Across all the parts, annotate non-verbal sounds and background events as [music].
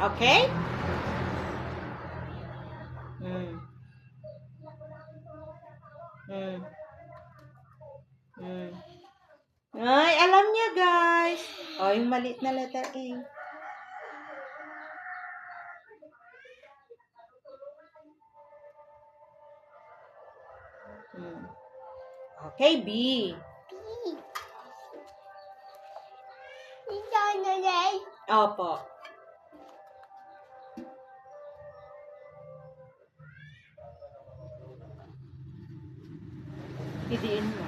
Okay? Hmm. Hmm. Hmm. Ay, alam niya, guys. O, yung maliit na letter A. Hmm. Okay, B. Ito na. Opo. Idiin mo.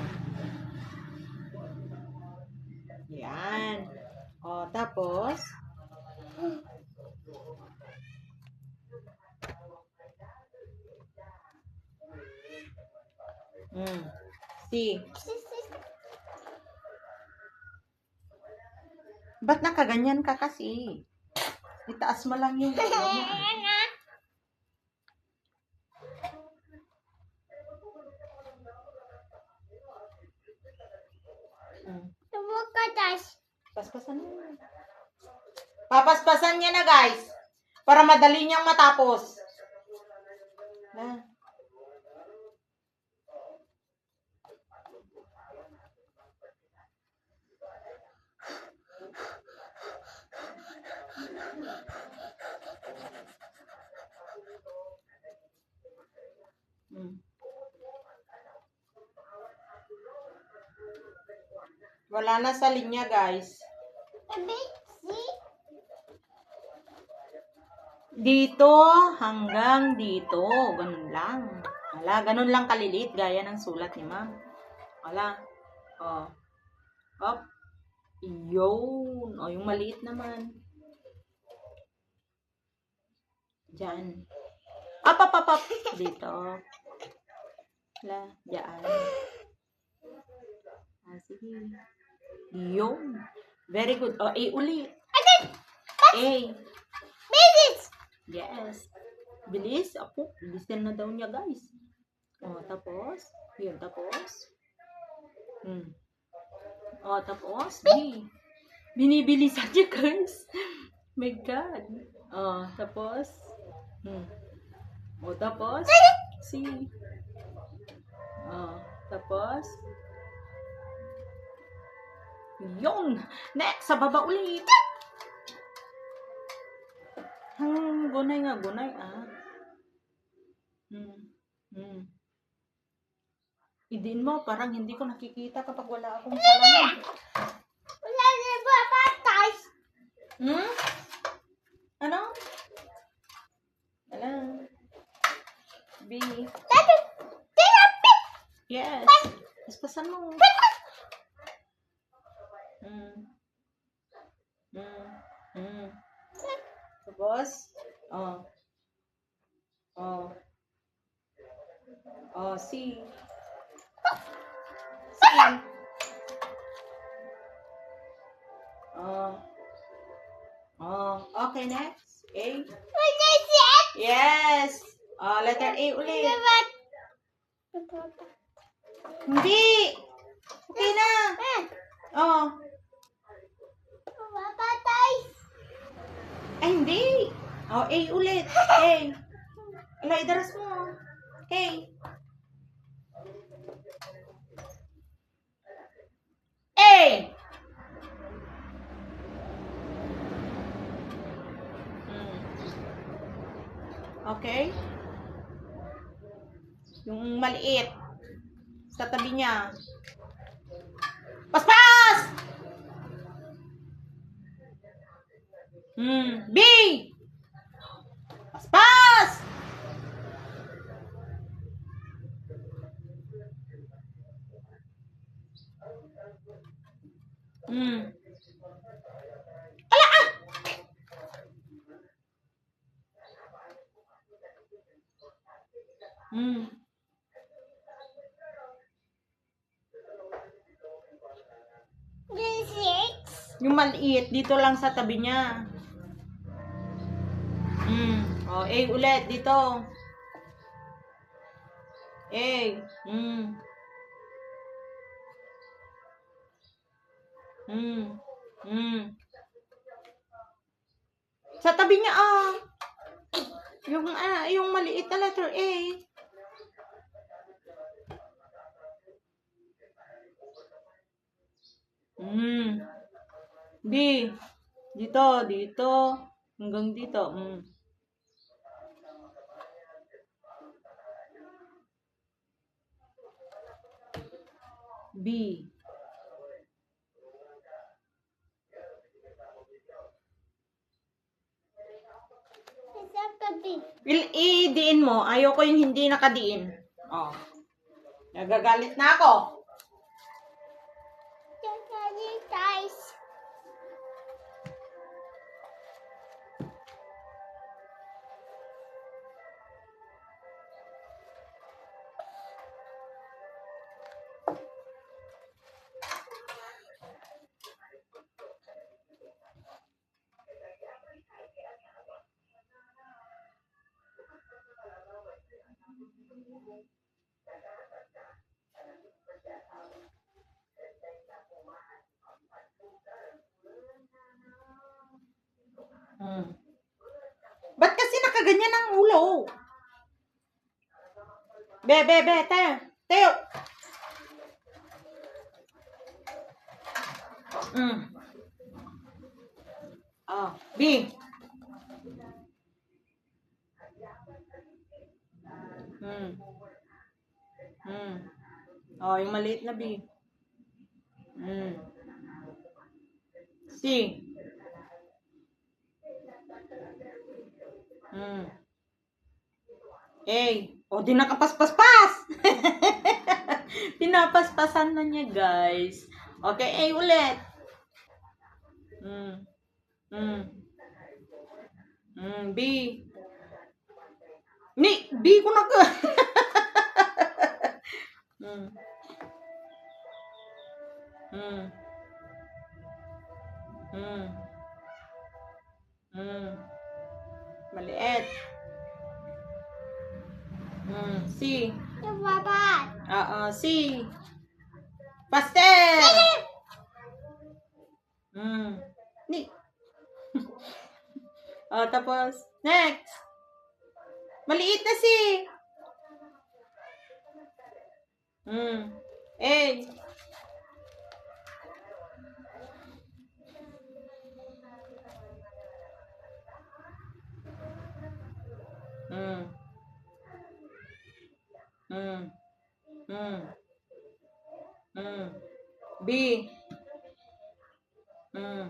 Yan. O, tapos, mm, C. Ba't nakaganyan ka kasi? Itaas mo lang yung [laughs] ulo mo. Mm. Tumukatas. Paspasan mo. Papaspasan niya na, guys. Para madali niyang matapos. Na. Hmm. Wala na sa linya, guys. Dito hanggang dito. Ganun lang. Wala, ganun lang kalilit gaya ng sulat ni ma'am. Wala. Oh. Up. Yun. O, yung maliit naman. Diyan. Up, up, up, up. Dito. Wala. Diyan. Ah, sige. Yun. Very good. O, A ulit. A. Minutes. Yes. Bilis. Ako, bilisan na daw niya, guys. O, tapos. Yun, tapos. Hmm. O, tapos. B. Binibilisan [laughs] niya, guys. My God. O, tapos. Hmm. O, tapos. C. O, tapos. Yun. Next, sa baba ulit. Hmm, gunay nga, gunay, ah. Hmm. Hmm. Idin mo, parang hindi ko nakikita kapag wala akong salamin. Wala na ba patas? Hmm? Ano? Wala. B. Dati, tinapi. Yes. Paspasan mo. Hmm. Hmm. Hmm. Tapos, oh. Oh. Oh, C. C. Oh. Oh, okay, next. A. Yes. Oh, letter A ulit. Hindi. Okay na. Eh, Oh. Ay, hindi. Oh, A ulit. A. Ala, idaras mo. A. A. Hmm. Okay. Yung maliit. Sa tabi niya. Paspas! Hmm. B! Paspas! Hmm. Ala ah! Hmm. Yung maliit, dito lang sa tabi niya. Hmm. O, A ulit, dito. A. Hmm. Hmm. Hmm. Sa tabi niya, ah. Yung, ah, yung maliit na letter A. Hmm. B. Dito, dito. Hanggang dito. Mm. B. Il i-diin mo. Ayoko yung hindi nakadiin. Oh. Nagagalit na ako. Daddy, guys. Hmm. Ba't kasi nakaganyan ang ulo? Be, be, be, tayo. Tayo. Mm. Oh, B. Hmm. Hmm. Oh, yung maliit na B. Hmm. C. Hmm. A. O, di nakapaspas-pas! [laughs] Pinapaspasan na niya, guys. Okay, A ulit. Hmm. Hmm. Hmm, B. Ni, B ko na ka. [laughs] hmm. Hmm. Hmm. Hmm. Maliit. Hmm, C. Yung baba. Oo, C. Faster! Hmm. Ni. [laughs] oh, tapos, next. Maliit na C. Hmm. A. Hmm. Hmm. Hmm. Hmm. B. Hmm.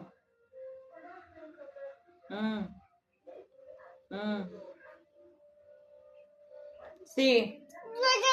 Hmm. Hmm. C. Daddy,